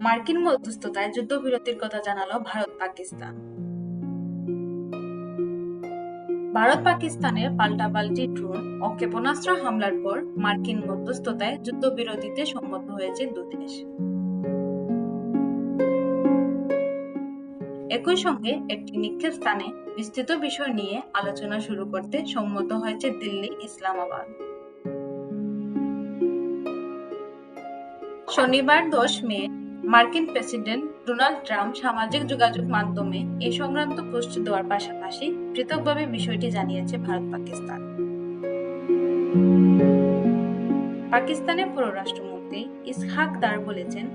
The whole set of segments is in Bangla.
মার্কিন মধ্যস্থতায় যুদ্ধবিরতির কথা জানালো ভারত পাকিস্তান। ভারত পাকিস্তানের পাল্টাপাল্টি ড্রোন ও ক্ষেপণাস্ত্র হামলার পর মার্কিন মধ্যস্থতায় যুদ্ধবিরতিতে সম্মত হয়েছে দুদেশ একই সঙ্গে একটি নিক্ষেপ স্থানে বিস্তৃত বিষয় নিয়ে আলোচনা শুরু করতে সম্মত হয়েছে দিল্লি, ইসলামাবাদ। শনিবার দশ মে মার্কিন প্রেসিডেন্ট ডোনাল্ড ট্রাম্প সামাজিক যোগাযোগ মাধ্যমে এই সংক্রান্ত পোস্ট দেওয়ার পাশাপাশি পৃথকভাবে বিষয়টি জানিয়েছে ভারত পাকিস্তান। পাকিস্তানের পররাষ্ট্রমন্ত্রী ইসহাক দার বলেছেন,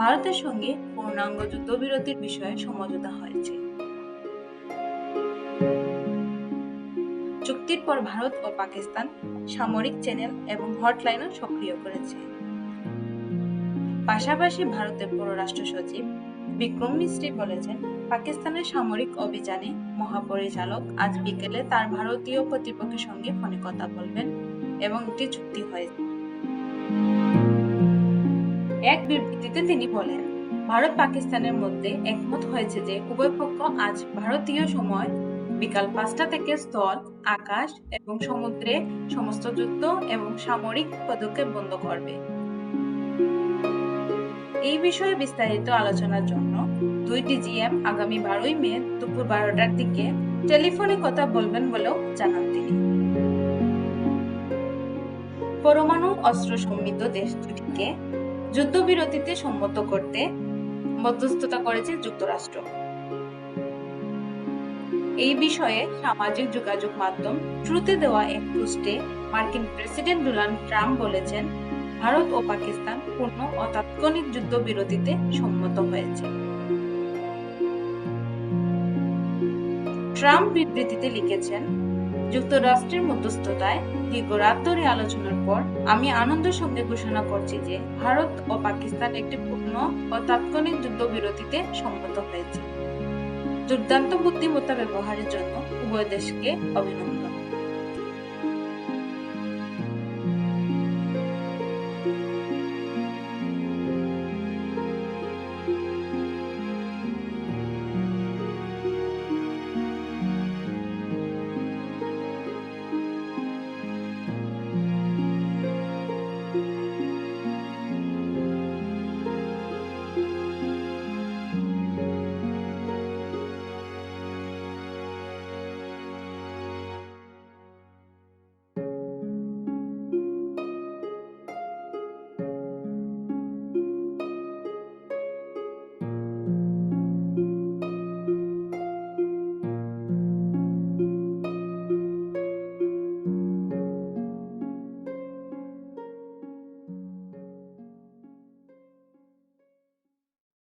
ভারতের সঙ্গে পূর্ণাঙ্গ যুদ্ধবিরতির বিষয়ে সমঝোতা হয়েছে। চুক্তির পর ভারত ও পাকিস্তান সামরিক চ্যানেল এবং হটলাইনও সক্রিয় করেছে। পাশাপাশি ভারতের পররাষ্ট্র সচিব বিক্রম মিস্ত্রি বলেছেন, পাকিস্তানের সামরিক অভিযানে মহাপরিচালক আজ বিকেলে তার ভারতীয় কর্তৃপক্ষের সঙ্গে ফোনে কথা বলবেন এবং একটি চুক্তি হয়েছে এক বিবৃতিতে তিনি বলেন, ভারত পাকিস্তানের মধ্যে একমত হয়েছে যে উভয় পক্ষ আজ ভারতীয় সময় বিকাল পাঁচটা থেকে স্থল, আকাশ এবং সমুদ্রে সমস্ত যুদ্ধ এবং সামরিক পদক্ষেপ বন্ধ করবে। এই বিষয়ে বিস্তারিত আলোচনার জন্য দুইটি জিএম আগামী বারোই মে দুপুর বারোটার দিকে টেলিফোনে কথা বলবেন বলেও জানান তিনি। পরমাণু অস্ত্র সমৃদ্ধ দেশ দুটিকে যুদ্ধবিরতিতে সম্মত করতে মধ্যস্থতা করেছে যুক্তরাষ্ট্র। এই বিষয়ে সামাজিক যোগাযোগ মাধ্যম ট্রুতে দেওয়া এক পোস্টে মার্কিন প্রেসিডেন্ট ডোনাল্ড ট্রাম্প বলেছেন ভারত ও পাকিস্তান পূর্ণ ও তাৎক্ষণিক যুদ্ধবিরতিতে সম্মত হয়েছে। ট্রাম্প বিবৃতিতে লিখেছেন, যুক্তরাষ্ট্রের মধ্যস্থতায় দীর্ঘ রাত ধরে আলোচনার পর আমি আনন্দের সঙ্গে ঘোষণা করছি যে ভারত ও পাকিস্তান একটি পূর্ণ ও তাৎক্ষণিক যুদ্ধবিরতিতে সম্মত হয়েছে। দুর্দান্ত বুদ্ধিমত্তা ব্যবহারের জন্য উভয় দেশকে অভিনন্দন।